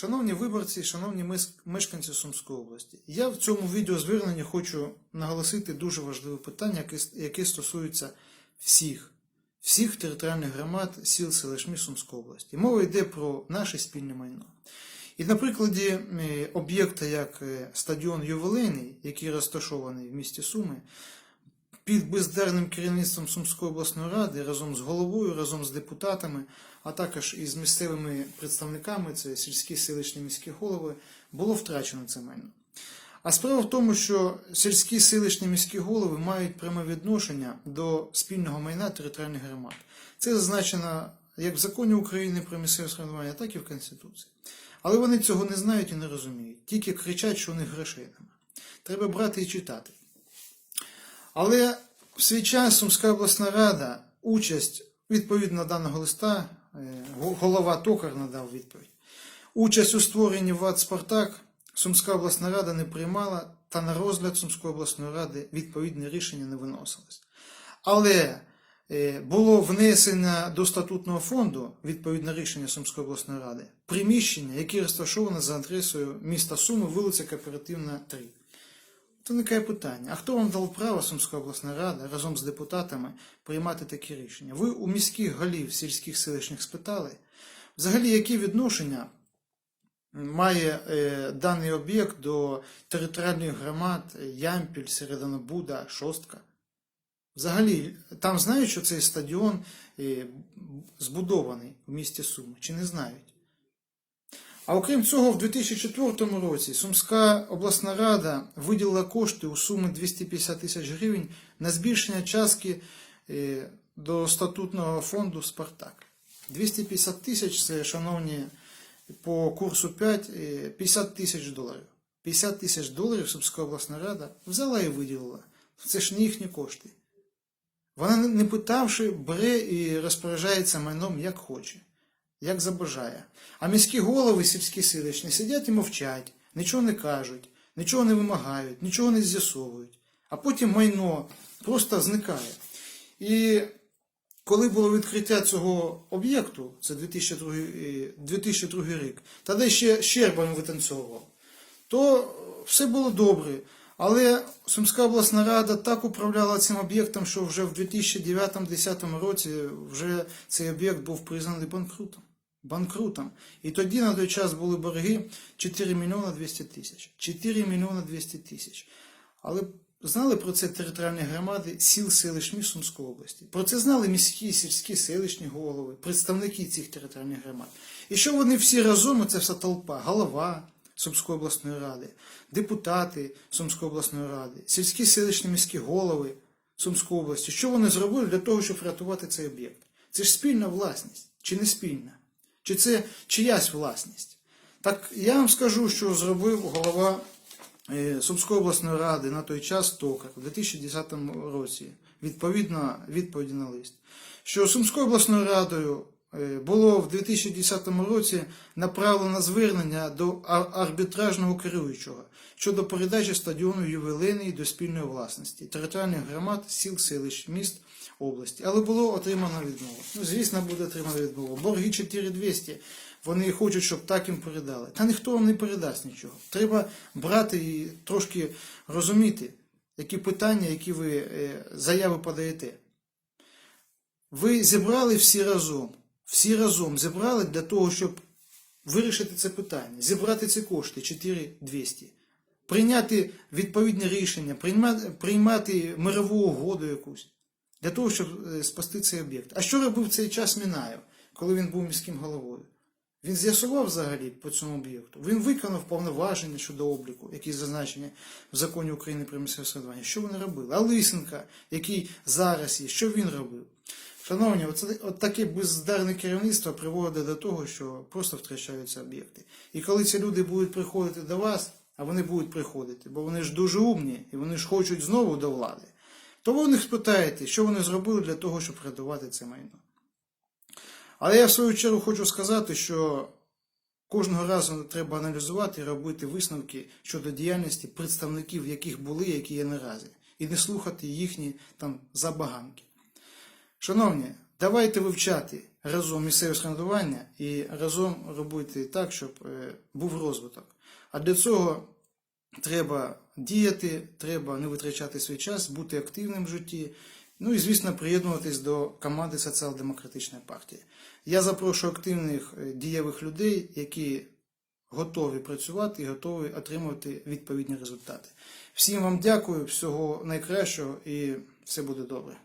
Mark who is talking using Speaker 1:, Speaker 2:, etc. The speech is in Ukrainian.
Speaker 1: Шановні виборці, шановні мешканці Сумської області, я в цьому відеозверненні хочу наголосити дуже важливе питання, яке, стосується всіх, всіх територіальних громад сіл селищ Сумської області. Мова йде про наше спільне майно. І на прикладі е, об'єкта як е, стадіон Ювелейний, який розташований в місті Суми, під бездарним керівництвом Сумської обласної ради разом з головою, разом з депутатами, а також із місцевими представниками, це сільські селищні міські голови, було втрачено це майно. А справа в тому, що сільські селищні міські голови мають пряме відношення до спільного майна територіальних громад. Це зазначено як в законі України про місцеве самоврядування, так і в Конституції. Але вони цього не знають і не розуміють. Тільки кричать, що у них грошей немає. Треба брати і читати. Але в свій час Сумська обласна рада участь відповідно даного листа, е, голова Токар надав відповідь. Участь у створенні ВАД Спартак Сумська обласна рада не приймала, та на розгляд Сумської обласної ради відповідне рішення не виносилось. Але е, було внесено до статутного фонду відповідне рішення Сумської обласної ради приміщення, яке розташоване за адресою міста Суми, вулиця Кооперативна 3. Виникає питання: а хто вам дав право Сумська обласна рада разом з депутатами приймати такі рішення? Ви у міських голів сільських селищних спитали, взагалі, які відношення має е, даний об'єкт до територіальних громад Ямпіль, Серединобуда, Шостка? Взагалі, там знають, що цей стадіон е, збудований в місті Суми, чи не знають? А окрім цього, в 2004 році Сумська обласна рада виділила кошти у сумі 250 тисяч гривень на збільшення частки е, до статутного фонду Спартак. 250 тисяч це, шановні, по курсу 5, е, 50 тисяч доларів. 50 тисяч доларів Сумська обласна рада взяла і виділила. Це ж не їхні кошти. Вона, не питавши, бере і розпоряджається майном як хоче як забажає. А міські голови сільські селищні сидять і мовчать, нічого не кажуть, нічого не вимагають, нічого не з'ясовують. А потім майно просто зникає. І коли було відкриття цього об'єкту, це 2002, е, 2002 рік, тоді ще Щербан витанцьовував, то все було добре. Але Сумська обласна рада так управляла цим об'єктом, що вже в 2009-2010 році вже цей об'єкт був признаний банкрутом. Банкрутом. І тоді на той час були борги 4 мільйона 200 тисяч. 4 мільйона 200 тисяч. Але знали про це територіальні громади сіл селищ міст Сумської області. Про це знали міські, сільські, селищні голови, представники цих територіальних громад. І що вони всі разом, це вся толпа, голова Сумської обласної ради, депутати Сумської обласної ради, сільські селищні міські голови Сумської області, що вони зробили для того, щоб врятувати цей об'єкт? Це ж спільна власність, чи не спільна? Чи це чиясь власність? Так я вам скажу, що зробив голова е, Сумської обласної ради на той час Токар у 2010 році, відповідно відповіді на лист, що Сумською обласною радою було в 2010 році направлено звернення до арбітражного керуючого щодо передачі стадіону ювілейний до спільної власності територіальних громад, сіл, селищ, міст області. Але було отримано відмову. Ну, звісно, буде отримано відмову. Борги 4200. Вони хочуть, щоб так їм передали. Та ніхто вам не передасть нічого. Треба брати і трошки розуміти, які питання, які ви е, заяви подаєте. Ви зібрали всі разом. Всі разом зібрали для того, щоб вирішити це питання, зібрати ці кошти 4200, прийняти відповідне рішення, приймати, приймати мирову угоду якусь для того, щоб е, спасти цей об'єкт. А що робив цей час Мінаєв, коли він був міським головою? Він з'ясував взагалі по цьому об'єкту. Він виконав повноваження щодо обліку, які зазначені в законі України про місцеве самоврядування. Що вони робили? А Лисенка, який зараз є, що він робив? Шановні, оце, от таке бездарне керівництво приводить до того, що просто втрачаються об'єкти. І коли ці люди будуть приходити до вас, а вони будуть приходити, бо вони ж дуже умні і вони ж хочуть знову до влади, то ви у них спитаєте, що вони зробили для того, щоб врятувати це майно. Але я в свою чергу хочу сказати, що кожного разу треба аналізувати і робити висновки щодо діяльності представників, яких були, які є наразі, і не слухати їхні там забаганки. Шановні, Давайте вивчати разом місцеве самоврядування і разом робити так, щоб е, був розвиток. А для цього треба діяти, треба не витрачати свій час, бути активним в житті. Ну і, звісно, приєднуватись до команди Соціал-демократичної партії. Я запрошую активних е, дієвих людей, які готові працювати і готові отримувати відповідні результати. Всім вам дякую, всього найкращого і все буде добре.